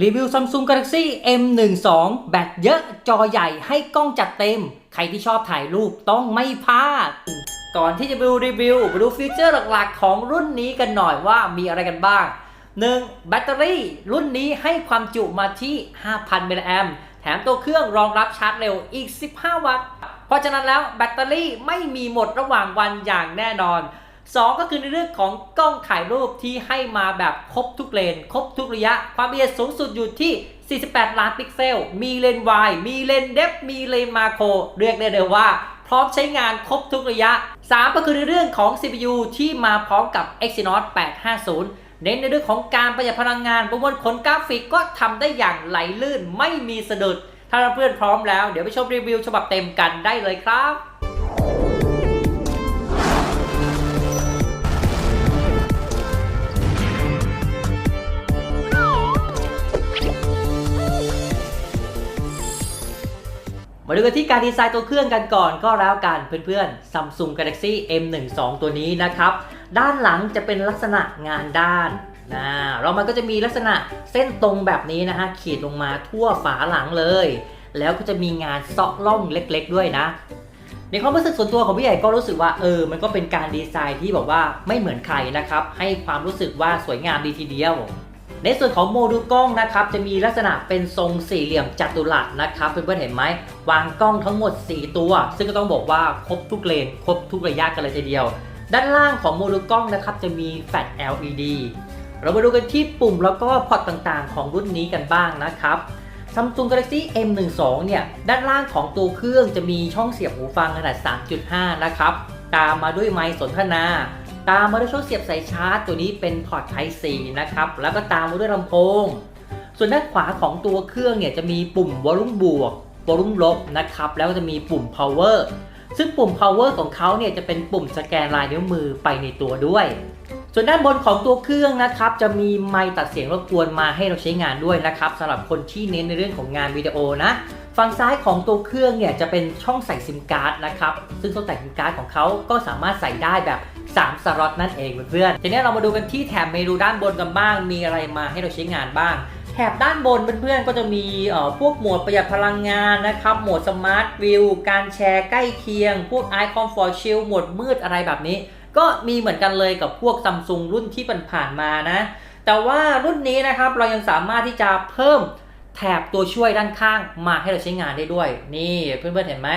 รีวิว Samsung Galaxy M12 แบตเยอะจอใหญ่ให้กล้องจัดเต็ม ใครที่ชอบถ่ายรูปต้องไม่พลาด ก่อนที่จะไปดูรีวิวมาดูฟีเจอร์หลักๆ ของรุ่นนี้กันหน่อยว่ามีอะไรกันบ้าง 1. แบตเตอรี่ รุ่นนี้ให้ความจุมาที่ 5,000 มิลลิแอมแถมตัวเครื่องรองรับชาร์จเร็วอีก 15 วัตต์ เพราะฉะนั้นแล้วแบตเตอรี่ไม่มีหมดระหว่างวันอย่างแน่นอน 2 ก็คือในเรื่องของกล้องถ่ายรูปที่ให้มาแบบครบทุกเลน ครบทุกระยะ ความละเอียดสูงสุดอยู่ที่ 48 ล้านพิกเซล มีเลนส์วายมีเลนส์เดฟมีเลนส์มาโคร เรียกได้เลยว่าพร้อมใช้งานครบทุกระยะ 3 ก็คือในเรื่องของ CPU ที่มาพร้อมกับ Exynos 850เน้นในเรื่องของการประหยัดพลังงานประมวลผลกราฟิกก็ทำได้อย่างไหลลื่นไม่มีสะดุด ถ้าเพื่อนพร้อมแล้ว เดี๋ยวไปชมรีวิวฉบับเต็มกันได้เลยครับ มาดูกันที่การดีไซน์ตัวเครื่องกันก่อนก็แล้วกันเพื่อนๆ Samsung Galaxy M12 ตัวนี้นะครับ ด้านหลังจะเป็นลักษณะงานด้านนะเรามันก็จะมีลักษณะเส้นตรงแบบนี้นะฮะขีดลงมาทั่วฝาหลังเลย แล้วก็จะมีงานซาะล่องเล็กๆ ด้วยนะในความรู้สึกส่วนตัวของพี่ใหญ่ก็รู้สึกว่าเออ มันก็เป็นการดีไซน์ที่บอกว่าไม่เหมือนใครนะครับ ให้ความรู้สึกว่าสวยงามดีทีเดียว ในส่วนของโมดูลกล้องนะครับจะมีลักษณะเป็นทรงสี่เหลี่ยมจัตุรัสนะครับเพื่อนๆเห็นไหมวางกล้องทั้งหมด 4 ตัว ซึ่งก็ต้องบอกว่าครบทุกเลนครบทุกระยะกันเลยทีเดียว ด้านล่างของโมดูลกล้องนะครับจะมีแฟลช LED เรามาดูกันที่ปุ่มแล้วก็พอร์ตต่างๆ ของรุ่นนี้กันบ้างนะครับ Samsung Galaxy M12 เนี่ยด้านล่างของตัวเครื่องจะมีช่องเสียบหูฟังขนาด 3.5 นะครับ ตามมาด้วยไมค์สนทนา ตามมาด้วยช่องเสียบสายชาร์จตัวนี้เป็นพอร์ต Type C นะครับ แล้วก็ตามมาด้วยลำโพง ส่วนด้านขวาของตัวเครื่องเนี่ยจะมีปุ่มวอลลุ่มบวกวอลลุ่มลบนะครับ แล้วก็จะมีปุ่ม power ซึ่งปุ่ม power ของเขาเนี่ยจะเป็นปุ่มสแกนลายนิ้วมือไปในตัวด้วย ส่วนด้านบนของตัวเครื่องนะครับ จะมีไมค์ตัดเสียงรบกวนมาให้เราใช้งานด้วยนะครับสำหรับคนที่เน้นในเรื่องของงานวิดีโอนะ ฝั่งซ้ายของตัวเครื่องเนี่ยจะเป็นช่องใส่ซิมการ์ดนะครับ ซึ่งช่องใส่ซิมการ์ดของเขาก็สามารถใส่ได้แบบ 3สล็อตนั่นเองเพื่อนๆทีนี้เรามาดูกันที่แถบเมนูด้านบนกันบ้าง มีอะไรมาให้เราใช้งานบ้างแถบด้านบนเพื่อนๆ ก็จะมีเอ่อพวกโหมดประหยัดพลังงานนะครับโหมดสมาร์ทวิว การแชร์ใกล้เคียง พวก i Comfort Shield โหมดมืดอะไรแบบนี้ ก็มีเหมือนกันเลยกับพวกซัมซุงรุ่นที่ผ่านมานะ แต่ว่ารุ่นนี้นะครับเรายังสามารถที่จะเพิ่มแถบตัวช่วยด้านข้างมาให้เราใช้งานได้ด้วย นี่เพื่อนๆเห็นไหม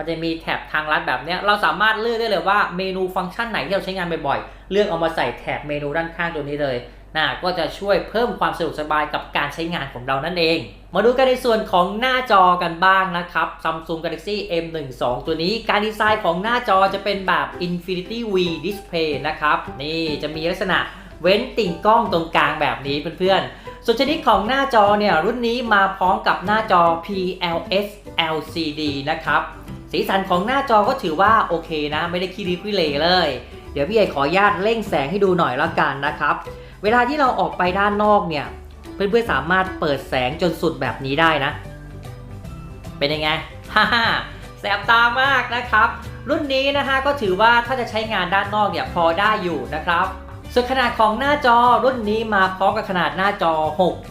มันจะมีแถบทางลัดแบบนี้เราสามารถเลือกได้เลยว่าเมนูฟังก์ชันไหนที่เราใช้งานบ่อยๆเลือกเอามาใส่แถบเมนูด้านข้างตัวนี้เลยนะก็จะช่วยเพิ่มความสะดวกสบายกับการใช้งานของเรานั่นเอง มาดูกันในส่วนของหน้าจอกันบ้างนะครับ Samsung Galaxy M12 ตัวนี้การดีไซน์ของหน้าจอจะเป็นแบบ Infinity V Display นะครับ นี่จะมีลักษณะเว้นติ่งกล้องตรงกลางแบบนี้เพื่อนๆ ส่วนชนิดของหน้าจอเนี่ยรุ่นนี้มาพร้อมกับหน้าจอ PLS LCD นะครับ สีสันของหน้าจอก็ถือว่าโอเคนะ ไม่ได้ขี้ริ้วขี้เหร่เลย เดี๋ยวพี่ใหญ่ขออนุญาตเร่งแสงให้ดูหน่อยละกันนะครับ เวลาที่เราออกไปด้านนอกเนี่ย เพื่อนๆสามารถเปิดแสงจนสุดแบบนี้ได้นะ เป็นยังไงฮ่าฮ่าแสบตามากนะครับ รุ่นนี้นะฮะก็ถือว่าถ้าจะใช้งานด้านนอกเนี่ยพอได้อยู่นะครับ ส่วนขนาดของหน้าจอรุ่นนี้มาพร้อมกับขนาดหน้าจอ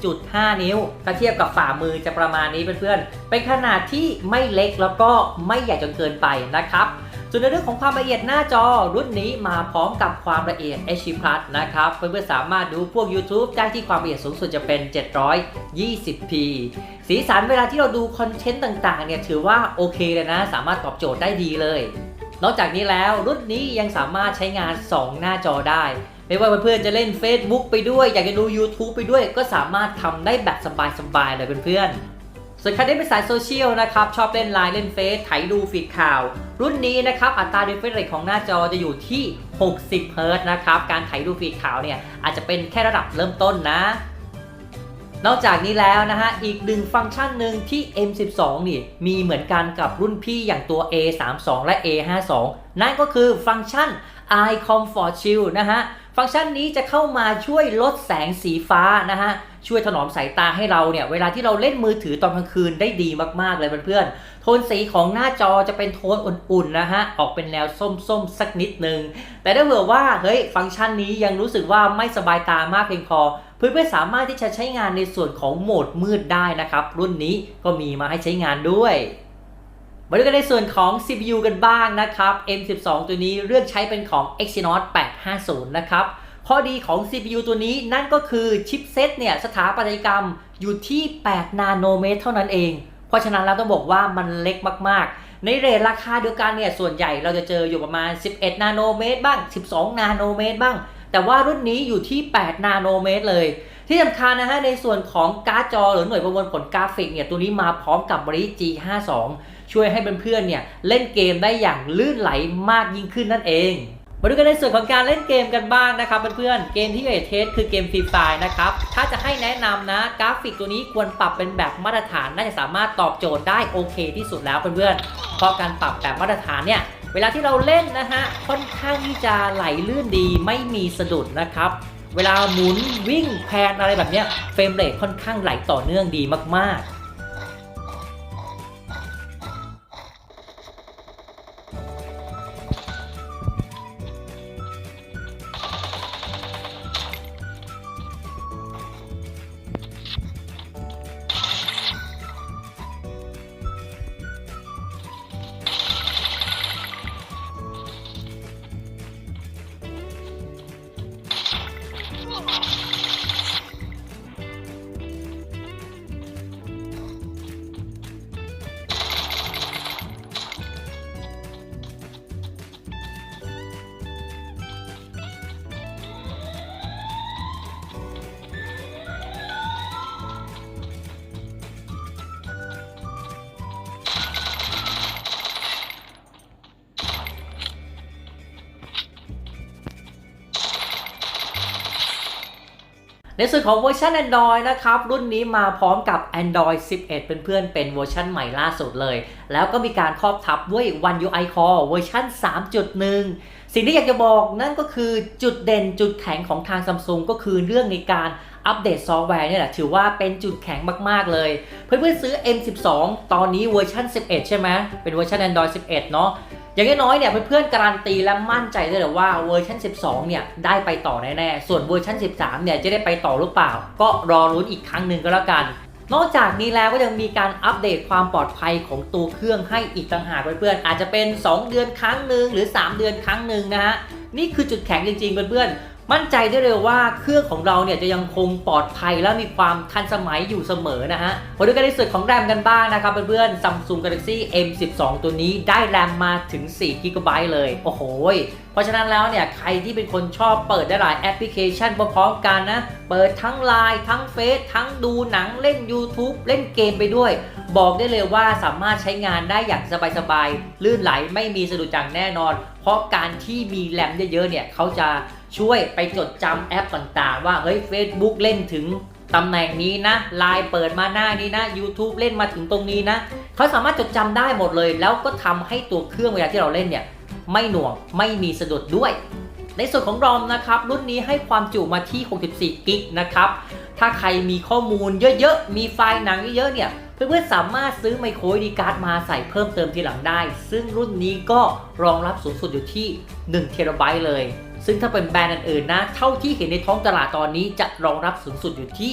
6.5 นิ้ว ถ้าเทียบกับฝ่ามือจะประมาณนี้เพื่อนๆ เป็นขนาดที่ไม่เล็กแล้วก็ไม่ใหญ่จนเกินไปนะครับ ส่วนในเรื่องของความละเอียดหน้าจอรุ่นนี้มาพร้อมกับความละเอียด HD Plus นะครับ เพื่อนๆ สามารถดูพวก YouTube ได้ที่ความละเอียดสูงสุดจะเป็น 720p สีสันเวลาที่เราดูคอนเทนต์ต่างๆ เนี่ยถือว่าโอเคเลยนะ สามารถตอบโจทย์ได้ดีเลย นอกจากนี้แล้วรุ่นนี้ยังสามารถใช้งาน 2 หน้าจอได้ ไม่ว่าเพื่อนๆจะเล่น Facebook ไปด้วย อยากจะดู YouTube ไปด้วย ก็สามารถทำได้แบบสบายๆเลยเพื่อนๆ ส่วนใครที่เป็นสายโซเชียลนะครับ ชอบเล่นไลน์เล่นเฟซไถดูฟีดข่าว รุ่นนี้นะครับอัตรา refresh rate ของหน้าจอจะอยู่ที่ 60เฮิรต์นะครับ การไถดูฟีดข่าวเนี่ยอาจจะเป็นแค่ระดับเริ่มต้นนะนอกจากนี้แล้วนะฮะ อีกหนึ่งฟังก์ชันหนึ่งที่ M12 นี่มีเหมือนกันกับรุ่นพี่อย่างตัว A32 และ A52 นั่นก็คือฟังก์ชัน Eye Comfort Shield นะฮะ ฟังก์ชันนี้จะเข้ามาช่วยลดแสงสีฟ้านะฮะ ช่วยถนอมสายตาให้เราเนี่ย เวลาที่เราเล่นมือถือตอนกลางคืนได้ดีมากๆเลยเพื่อนๆ โทนสีของหน้าจอจะเป็นโทนอุ่นๆนะฮะ ออกเป็นแนวส้มๆ สักนิดนึง แต่ถ้าเผื่อว่าเฮ้ยฟังก์ชันนี้ยังรู้สึกว่าไม่สบายตามากเพียงพอเพื่อนๆสามารถที่จะใช้งานในส่วนของโหมดมืดได้นะครับ รุ่นนี้ก็มีมาให้ใช้งานด้วย มาดูกันในส่วนของ CPU กันบ้างนะครับ M12 ตัวนี้เลือกใช้เป็นของ Exynos 850 นะครับ ข้อดีของ CPU ตัวนี้นั่นก็คือชิปเซตเนี่ยสถาปัตยกรรมอยู่ที่ 8 นาโนเมตรเท่านั้นเอง เพราะฉะนั้นเราต้องบอกว่ามันเล็กมากๆ ในเรทราคาเดียวกันเนี่ยส่วนใหญ่เราจะเจออยู่ประมาณ 11 นาโนเมตรบ้าง 12 นาโนเมตรบ้าง แต่ว่ารุ่นนี้อยู่ที่ 8 นาโนเมตรเลยที่สำคัญนะฮะในส่วนของการ์ดจอหรือหน่วยประมวลผลกราฟิกเนี่ยตัวนี้มาพร้อมกับบริ G52 ช่วยให้เพื่อนๆเนี่ยเล่นเกมได้อย่างลื่นไหลมากยิ่งขึ้นนั่นเองมาดูกันในส่วนของการเล่นเกมกันบ้างนะครับเพื่อนๆเกมที่อเทสคือเกมฟรีไฟนะครับถ้าจะให้แนะนำนะกราฟิกตัวนี้ควรปรับเป็นแบบมาตรฐานน่าจะสามารถตอบโจทย์ได้โอเคที่สุดแล้วเพื่อนๆเพราะการปรับแบบมาตรฐานเนี่ยเวลาที่เราเล่นนะฮะค่อนข้างที่จะไหลลื่นดีไม่มีสะดุดนะครับเวลาหมุนวิ่งแพนอะไรแบบเนี้ยเฟรมเรทค่อนข้างไหลต่อเนื่องดีมากๆ ในส่วนของเวอร์ชัน Android นะครับ รุ่นนี้มาพร้อมกับ Android 11 เป็นเพื่อนเป็นเวอร์ชันใหม่ล่าสุดเลย แล้วก็มีการครอบทับด้วย One UI Core เวอร์ชัน3.1 สิ่งที่อยากจะบอกนั่นก็คือจุดเด่นจุดแข็งของทาง Samsung ก็คือเรื่องในการ อัปเดตซอฟต์แวร์เนี่ยแหละถือว่าเป็นจุดแข็งมาก ๆ เลย เพื่อนๆซื้อ M12 ตอนนี้เวอร์ชัน11 ใช่ไหมเป็นเวอร์ชัน Android 11 เนาะอย่างน้อยๆเนี่ยเพื่อนๆการันตีและมั่นใจได้เลยว่าเวอร์ชัน12 เนี่ยได้ไปต่อแน่ๆ ส่วนเวอร์ชัน13 เนี่ยจะได้ไปต่อหรือเปล่า ก็รอรุ้นอีกครั้งหนึ่งก็แล้วกันนอกจากนี้แล้วก็ยังมีการอัปเดตความปลอดภัยของตัวเครื่องให้อีกต่างหากเพื่อนๆอาจจะเป็น 2 เดือนครั้งหนึ่งหรือ 3 เดือนครั้งหนึ่งนะฮะนี่คือจุดแข็งจริงๆเพื่อนๆ มั่นใจได้เลยว่าเครื่องของเราเนี่ยจะยังคงปลอดภัยและมีความทันสมัยอยู่เสมอนะฮะมาดูกันในส่วนของแรมกันบ้างนะครับเพื่อนๆ Samsung Galaxy M12 ตัวนี้ได้แรมมาถึง 4 g b เลย โอ้โหเพราะฉะนั้นแล้วเนี่ยใครที่เป็นคนชอบเปิดได้หลายแอปพลิเคชันพร้อมๆกันนะ เปิดทั้ง Line ทั้งเฟซทั้งดูหนังเล่น YouTube เล่นเกมไปด้วย บอกได้เลยว่าสามารถใช้งานได้อย่างสบายๆ ลื่นไหลไม่มีสะดุดจังแน่นอน เพราะการที่มีแรมเยอะๆเนี่ยเขาจะช่วยไปจดจำแอปต่างๆ ว่าเฮ้ย Facebook เล่นถึงตำแหน่งนี้นะ Line เปิดมาหน้านี้นะ YouTube เล่นมาถึงตรงนี้นะเขาสามารถจดจำได้หมดเลย แล้วก็ทำให้ตัวเครื่องเวลาที่เราเล่นเนี่ย ไม่หน่วงไม่มีสะดุดด้วย ในส่วนของ ROM นะครับรุ่นนี้ให้ความจุมาที่ 64กิกนะครับถ้าใครมีข้อมูลเยอะๆ มีไฟล์หนังเยอะๆเนี่ยเพื่อนๆสามารถซื้อไมโครดีการ์ดมาใส่เพิ่มเติมทีหลังได้ ซึ่งรุ่นนี้ก็รองรับสูงสุดอยู่ที่1เทราไบต์เลย ซึ่งถ้าเป็นแบรนด์อื่นๆนะ เท่าที่เห็นในท้องตลาดตอนนี้จะรองรับสูงสุดอยู่ที่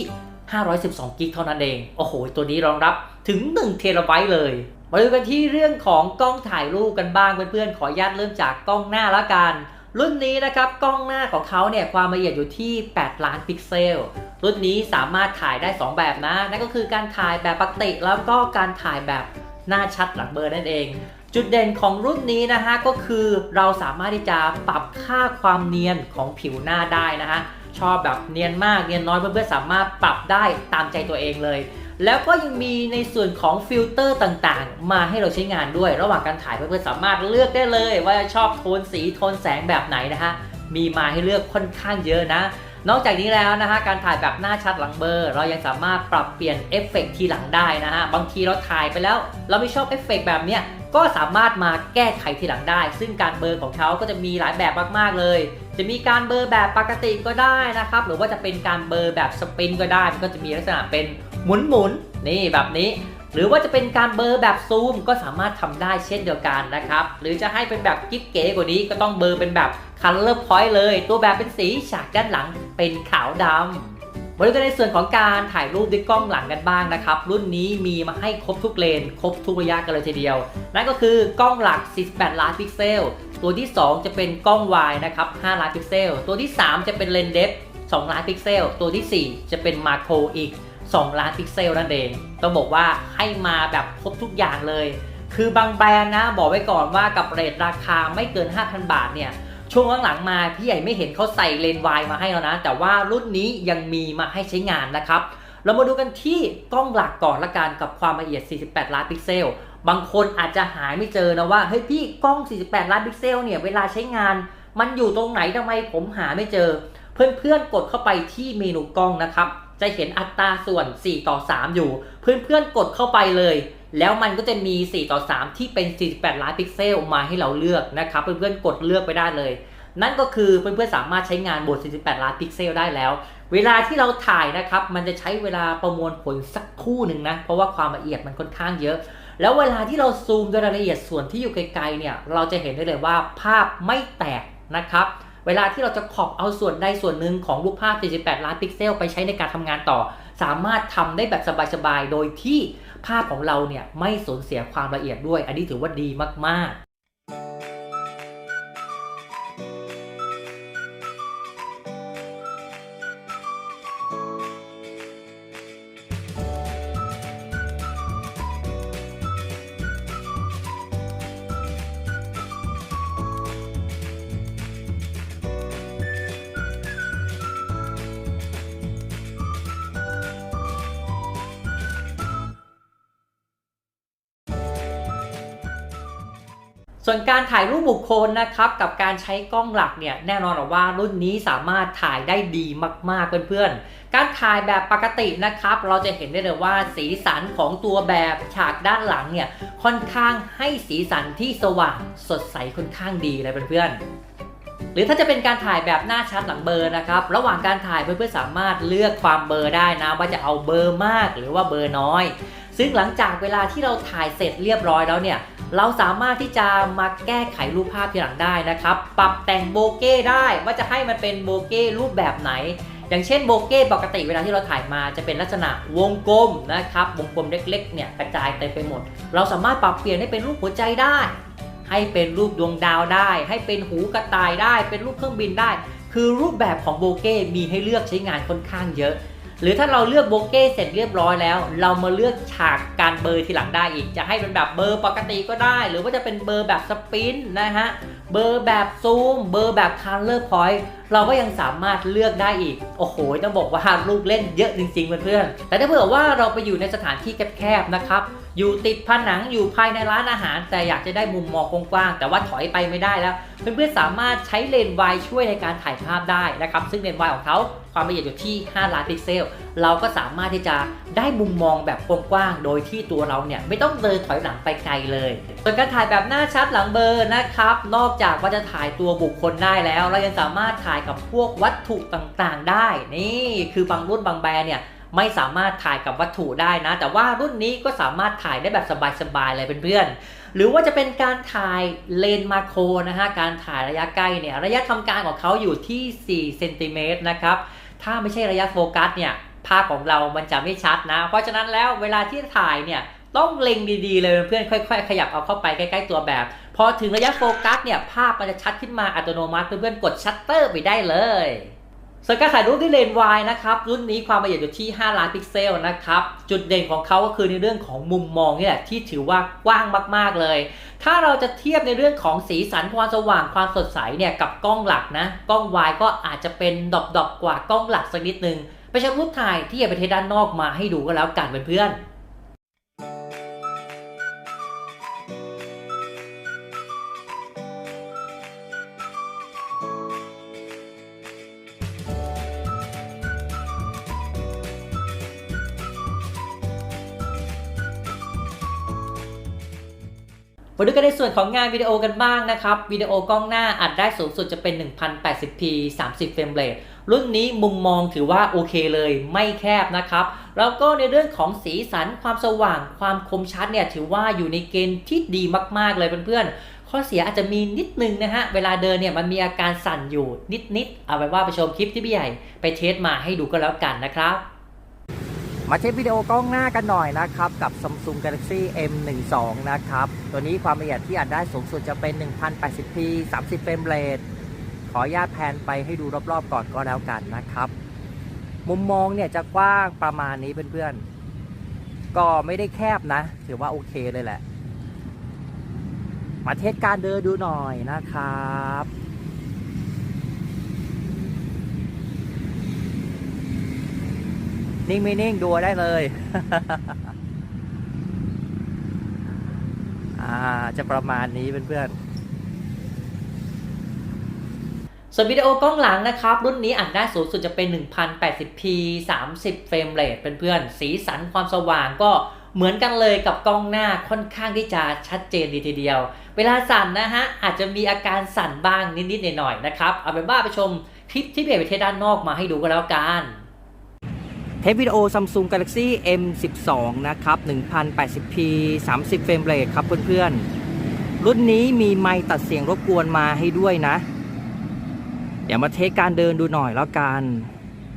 512 กิกเท่านั้นเอง โอ้โห ตัวนี้รองรับถึง 1 เทราไบต์เลย มาดูกันที่เรื่องของกล้องถ่ายรูปกันบ้างเพื่อนๆ ขออนุญาตเริ่มจากกล้องหน้าละกัน รุ่นนี้นะครับกล้องหน้าของเขาเนี่ยความละเอียดอยู่ที่ 8 ล้านพิกเซล รุ่นนี้สามารถถ่ายได้ 2 แบบนะ นั่นก็คือการถ่ายแบบปกติแล้วก็การถ่ายแบบหน้าชัดหลังเบลอร์นั่นเอง จุดเด่นของรุ่นนี้นะฮะก็คือเราสามารถที่จะปรับค่าความเนียนของผิวหน้าได้นะฮะชอบแบบเนียนมากเนียนน้อยเพื่อนๆสามารถปรับได้ตามใจตัวเองเลย แล้วก็ยังมีในส่วนของฟิลเตอร์ต่างๆ มาให้เราใช้งานด้วย ระหว่างการถ่ายเพื่อนๆสามารถเลือกได้เลย ว่าชอบโทนสีโทนแสงแบบไหนนะฮะมีมาให้เลือกค่อนข้างเยอะนะ นอกจากนี้แล้วนะฮะการถ่ายแบบหน้าชัดหลังเบอร์ เรายังสามารถปรับเปลี่ยนเอฟเฟกต์ทีหลังได้นะฮะบางทีเราถ่ายไปแล้ว เราไม่ชอบเอฟเฟกต์แบบเนี้ยก็สามารถมาแก้ไขทีหลังได้ ซึ่งการเบอร์ของเขาก็จะมีหลายแบบมากๆเลย จะมีการเบอร์แบบปกติก็ได้นะครับ หรือว่าจะเป็นการเบอร์แบบสปินก็ได้ มันก็จะมีลักษณะเป็นหมุนๆนี่แบบนี้ หรือว่าจะเป็นการเบอร์แบบซูมก็สามารถทำได้เช่นเดียวกันนะครับ หรือจะให้เป็นแบบกิ๊บเก๋กว่านี้ก็ต้องเบอร์เป็นแบบ Color Point เลย ตัวแบบเป็นสีฉากด้านหลังเป็นขาวดำมาดูกันในส่วนของการถ่ายรูปด้วยกล้องหลังกันบ้างนะครับ รุ่นนี้มีมาให้ครบทุกเลน ครบทุกระยะกันเลยทีเดียว นั่นก็คือกล้องหลัก 48 ล้านพิกเซล ตัวที่ 2 จะเป็นกล้องวายนะครับ5ล้านพิกเซล ตัวที่ 3 จะเป็นเลนเดฟ2ล้านพิกเซล ตัวทีสี่ 4 จะเป็นมาโครอีก 2 ล้านพิกเซลนั่นเอง ต้องบอกว่าให้มาแบบครบทุกอย่างเลย คือบางแบรนด์นะบอกไว้ก่อนว่ากับเรทราคาไม่เกิน 5,000 บาทเนี่ยช่วงหลังๆมาพี่ใหญ่ไม่เห็นเขาใส่เลนวายมาให้แล้วนะ แต่ว่ารุ่นนี้ยังมีมาให้ใช้งานนะครับ เรามาดูกันที่กล้องหลักก่อนละกันกับความละเอียด 48 ล้านพิกเซล บางคนอาจจะหายไม่เจอนะว่าเฮ้ยพี่กล้อง 48 ล้านพิกเซลเนี่ยเวลาใช้งาน มันอยู่ตรงไหนทำไมผมหาไม่เจอ เพื่อนๆกดเข้าไปที่เมนูกล้องนะครับ จะเห็นอัตราส่วน 4 ต่อ 3 อยู่ เพื่อนๆกดเข้าไปเลย แล้วมันก็จะมี 4 ต่อ 3 ที่เป็น 48 ล้านพิกเซลมาให้เราเลือกนะครับ เพื่อนๆกดเลือกไปได้เลย นั่นก็คือเพื่อนๆสามารถใช้งานบน48 ล้านพิกเซลได้แล้ว เวลาที่เราถ่ายนะครับ มันจะใช้เวลาประมวลผลสักคู่หนึ่งนะ เพราะว่าความละเอียดมันค่อนข้างเยอะ แล้วเวลาที่เราซูมโดยรายละเอียดส่วนที่อยู่ไกลๆเนี่ยเราจะเห็นได้เลยว่าภาพไม่แตกนะครับเวลาที่เราจะขอบเอาส่วนใดส่วนหนึ่งของรูปภาพ 48 ล้านพิกเซล ไปใช้ในการทำงานต่อ สามารถทำได้แบบสบายๆ โดยที่ภาพของเราเนี่ยไม่สูญเสียความละเอียดด้วย อันนี้ถือว่าดีมาก วนการถ่ายรูปบุคคลนะครับ กับการใช้กล้องหลักเนี่ยแน่นอนว่ารุ่นนี้สามารถถ่ายได้ดีมาก ๆ เพื่อนๆ การถ่ายแบบปกตินะครับ เราจะเห็นได้เลยว่าสีสันของตัวแบบฉากด้านหลังเนี่ยค่อนข้างให้สีสันที่สว่างสดใสค่อนข้างดีเลยเพื่อนๆ หรือถ้าจะเป็นการถ่ายแบบหน้าชัดหลังเบอร์นะครับ ระหว่างการถ่ายเพื่อนๆสามารถเลือกความเบอร์ได้นะว่าจะเอาเบอร์มากหรือว่าเบอร์น้อย ซึ่งหลังจากเวลาที่เราถ่ายเสร็จเรียบร้อยแล้วเนี่ย เราสามารถที่จะมาแก้ไขรูปภาพทีหลังได้นะครับ ปรับแต่งโบเก้ได้ว่าจะให้มันเป็นโบเก้รูปแบบไหน อย่างเช่นโบเก้ปกติเวลาที่เราถ่ายมาจะเป็นลักษณะวงกลมนะครับ วงกลมเล็กๆเนี่ยกระจายเต็มไปหมด เราสามารถปรับเปลี่ยนให้เป็นรูปหัวใจได้ ให้เป็นรูปดวงดาวได้ ให้เป็นหูกระต่ายได้ เป็นรูปเครื่องบินได้ คือรูปแบบของโบเก้มีให้เลือกใช้งานค่อนข้างเยอะ หรือถ้าเราเลือกโบเก้เสร็จเรียบร้อยแล้ว เรามาเลือกฉากการเบอร์ทีหลังได้อีก จะให้เป็นแบบเบอร์ปกติก็ได้ หรือว่าจะเป็นเบอร์แบบสปินนะฮะ เบอร์แบบซูม เบอร์แบบคัลเลอร์พอยต์เราก็ยังสามารถเลือกได้อีก โอ้โห ต้องบอกว่าลูกเล่นเยอะจริงๆเพื่อนๆ แต่ถ้าเผื่อว่าเราไปอยู่ในสถานที่แคบๆนะครับ อยู่ติดผนังอยู่ภายในร้านอาหาร แต่อยากจะได้มุมมองกว้างๆ แต่ว่าถอยไปไม่ได้แล้ว เพื่อนๆ สามารถใช้เลนส์วายช่วยในการถ่ายภาพได้นะครับ ซึ่งเลนส์วายของเขา ความละเอียดอยู่ที่ 5 ล้านพิกเซล เราก็สามารถที่จะได้มุมมองแบบกว้างๆ โดยที่ตัวเราเนี่ยไม่ต้องเดินถอยหลังไปไกลเลย ส่วนการถ่ายแบบหน้าชัดหลังเบลอร์นะครับ นอกจากว่าจะถ่ายตัวบุคคลได้แล้ว เรายังสามารถถ่ายกับพวกวัตถุต่างๆ ได้ นี่คือบางรุ่นบางแบรนด์เนี่ยไม่สามารถถ่ายกับวัตถุได้นะ แต่ว่ารุ่นนี้ก็สามารถถ่ายได้แบบสบายๆเลยเพื่อนๆ หรือว่าจะเป็นการถ่ายเลนส์มาโครนะฮะ การถ่ายระยะใกล้เนี่ย ระยะทำการของเขาอยู่ที่ 4 เซนติเมตรนะครับ ถ้าไม่ใช่ระยะโฟกัสเนี่ยภาพของเรามันจะไม่ชัดนะ เพราะฉะนั้นแล้วเวลาที่ถ่ายเนี่ยต้องเล็งดีๆเลยเพื่อนค่อย ๆ ขยับเอาเข้าไปใกล้ๆตัวแบบ พอถึงระยะโฟกัสเนี่ยภาพมันจะชัดขึ้นมาอัตโนมัติเพื่อนๆกดชัตเตอร์ไปได้เลย ส่วนการถ่ายรูปด้วยเลนส์วายนะครับรุ่นนี้ความละเอียดอยู่ที่ 5 ล้านพิกเซลนะครับจุดเด่นของเขาก็คือในเรื่องของมุมมองนี่แหละที่ถือว่ากว้างมากๆเลย ถ้าเราจะเทียบในเรื่องของสีสันความสว่างความสดใสเนี่ยกับกล้องหลักนะกล้องวายก็อาจจะเป็นดอกๆกว่ากล้องหลักสักนิดนึงไปชมรูปถ่ายที่อย่าไปเทด้านนอกมาให้ดูก็แล้วกันเพื่อนๆ มาดูกันในส่วนของงานวิดีโอกันบ้างนะครับวิดีโอกล้องหน้าอัดได้สูงสุดจะเป็น 1080p 30 เฟรมเรทรุ่นนี้มุมมองถือว่าโอเคเลยไม่แคบนะครับ แล้วก็ในเรื่องของสีสันความสว่างความคมชัดเนี่ยถือว่าอยู่ในเกณฑ์ที่ดีมากๆเลยเพื่อนๆ ข้อเสียอาจจะมีนิดนึงนะฮะ เวลาเดินเนี่ยมันมีอาการสั่นอยู่นิดๆ เอาไว้ว่าไปชมคลิปที่พี่ใหญ่ไปเทสมาให้ดูก็แล้วกันนะครับ มาเทสวิดีโอกล้องหน้ากันหน่อยนะครับ กับ Samsung Galaxy M12 นะครับ ตัวนี้ความละเอียดที่อัดได้สูงสุดจะเป็น 1080p 30 เฟรมเรทขออนุญาตแพนไปให้ดูรอบๆก่อนก็แล้วกันนะครับ มุมมองเนี่ยจะกว้างประมาณนี้เพื่อนๆ ก็ไม่ได้แคบนะ ถือว่าโอเคเลยแหละ มาเทสการเดินดูหน่อยนะครับ นิ่งไม่นิ่งดูได้เลย อ่าจะประมาณนี้เพื่อนๆ ส่วนวิดีโอกล้องหลังนะครับ รุ่นนี้อัดได้สูงสุดจะเป็น 1080p 30 เฟรมเรทเพื่อนๆ สีสันความสว่างก็เหมือนกันเลยกับกล้องหน้าค่อนข้างที่จะชัดเจนดีทีเดียว เวลาสั่นนะฮะ อาจจะมีอาการสั่นบ้างนิดๆหน่อยๆนะครับ เอาเป็นว่าไปชมคลิปที่เบียร์ไปเทด้านนอกมาให้ดูกันแล้วกัน ปวิดีโอ Samsung Galaxy M12 นะครับ 1080p 30 เฟรมเรทครับเพื่อนๆ รุ่นนี้มีไมค์ตัดเสียงรบกวนมาให้ด้วยนะ เดี๋ยวมาเทสการเดินดูหน่อยแล้วกัน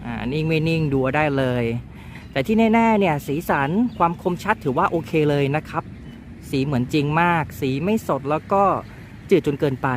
อ่า นิ่งไม่นิ่งดูได้เลย แต่ที่แน่ๆเนี่ยสีสันความคมชัดถือว่าโอเคเลยนะครับ สีเหมือนจริงมาก สีไม่สดแล้วก็จืดจนเกินไป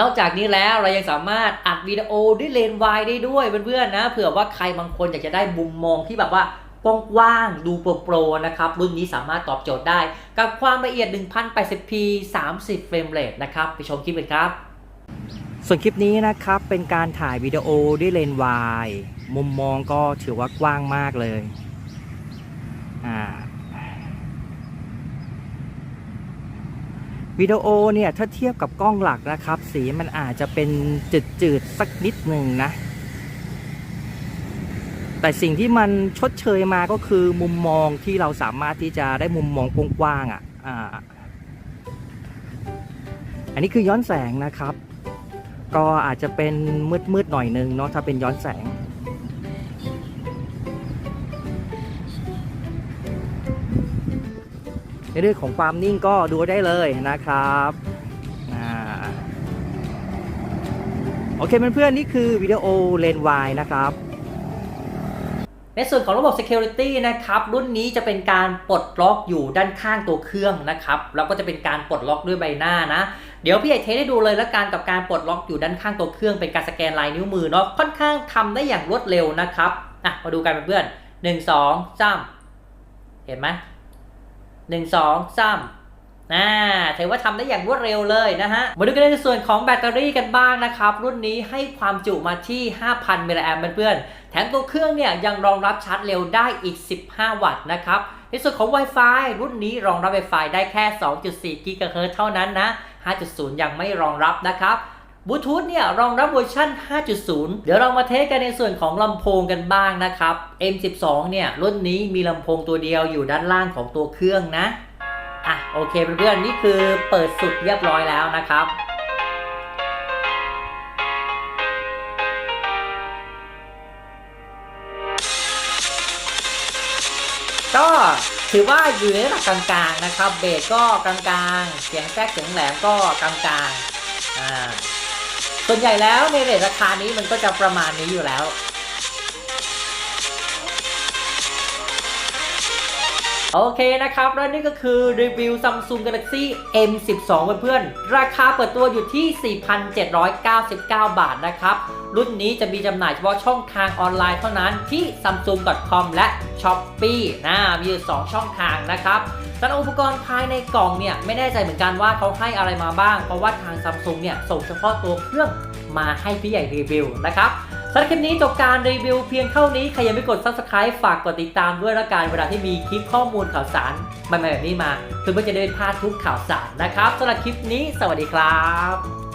นอกจากนี้แล้วเรายังสามารถอัดวิดีโอด้วยเลนส์วายได้ด้วยเพื่อนๆนะเผื่อว่าใครบางคนอยากจะได้มุมมองที่แบบว่ากว้างๆดูโปรๆนะครับรุ่นนี้สามารถตอบโจทย์ได้ กับความละเอียด 1080p 30 เฟรมเรทนะครับไปชมคลิปกันครับ ส่วนคลิปนี้นะครับเป็นการถ่ายวิดีโอด้วยเลนส์วายมุมมองก็ถือว่ากว้างมากเลยอ่า วิดีโอเนี่ยถ้าเทียบกับกล้องหลักนะครับ สีมันอาจจะเป็นจืดๆสักนิดหนึ่งนะ แต่สิ่งที่มันชดเชยมาก็คือมุมมองที่เราสามารถที่จะได้มุมมองกว้างๆอะอ่าอันนี้คือย้อนแสงนะครับ ก็อาจจะเป็นมืดๆหน่อยนึงเนาะถ้าเป็นย้อนแสง เรื่องของความนิ่งก็ดูได้เลยนะครับโอเคเพื่อนๆนี่คือวิดีโอเลนวายนะครับในส่วนของระบบ Security นะครับรุ่นนี้จะเป็นการปลดล็อกอยู่ด้านข้างตัวเครื่องนะครับแล้วก็จะเป็นการปลดล็อกด้วยใบหน้านะ เดี๋ยวพี่ใหญ่เทสให้ดูเลยแล้วกันกับการปลดล็อกอยู่ด้านข้างตัวเครื่องเป็นการสแกนลายนิ้วมือเนาะค่อนข้างทำได้อย่างรวดเร็วนะครับอะมาดูกันเพื่อนๆหนึ่งสองสามเห็นไหม หนึ่งสองสามน่าถือว่าทำได้อย่างรวดเร็วเลยนะฮะ มาดูกันในส่วนของแบตเตอรี่กันบ้างนะครับ รุ่นนี้ให้ความจุมาที่ 5,000มิลลิแอมป์เพื่อนๆแถมตัวเครื่องเนี่ยยังรองรับชาร์จเร็วได้อีก 15 วัตต์นะครับในส่วนของ Wi-Fi รุ่นนี้รองรับ Wi-Fi ได้แค่ 2.4 กิกะเฮิรตซ์เท่านั้นนะ 5.0 ยังไม่รองรับนะครับ บลูทูธเนี่ยรองรับเวอร์ชัน5.0 เดี๋ยวเรามาเทสกันในส่วนของลำโพงกันบ้างนะครับ M12 เนี่ยรุ่นนี้มีลำโพงตัวเดียวอยู่ด้านล่างของตัวเครื่องนะ อะโอเคเพื่อนๆนี่คือเปิดสุดเรียบร้อยแล้วนะครับก็ถือว่าอยู่ในระดับกลางๆนะครับ เบสก็กลางๆ เสียงแทรกเสียงแหลมก็กลางๆ อ่า ส่วนใหญ่แล้วในเรทราคานี้มันก็จะประมาณนี้อยู่แล้ว โอเคนะครับ และนี่ก็คือรีวิว Samsung Galaxy M12 เพื่อนๆ ราคาเปิดตัวอยู่ที่ 4,799 บาทนะครับ รุ่นนี้จะมีจำหน่ายเฉพาะช่องทางออนไลน์เท่านั้นที่ samsung.com และ shopee นะมีอยู่ 2 ช่องทางนะครับสำหรับอุปกรณ์ภายในกล่องเนี่ย ไม่แน่ใจเหมือนกันว่าเขาให้อะไรมาบ้าง เพราะว่าทาง Samsung เนี่ย ส่งเฉพาะตัวเครื่องมาให้พี่ใหญ่รีวิวนะครับ สำหรับคลิปนี้จบการรีวิวเพียงเท่านี้ ใครยังไม่กด subscribe ฝากกดติดตามด้วยละกันเวลาที่มีคลิปข้อมูลข่าวสารใหม่ๆแบบนี้มา เพื่อไม่จะได้พลาดทุกข่าวสารนะครับสำหรับคลิปนี้ สวัสดีครับ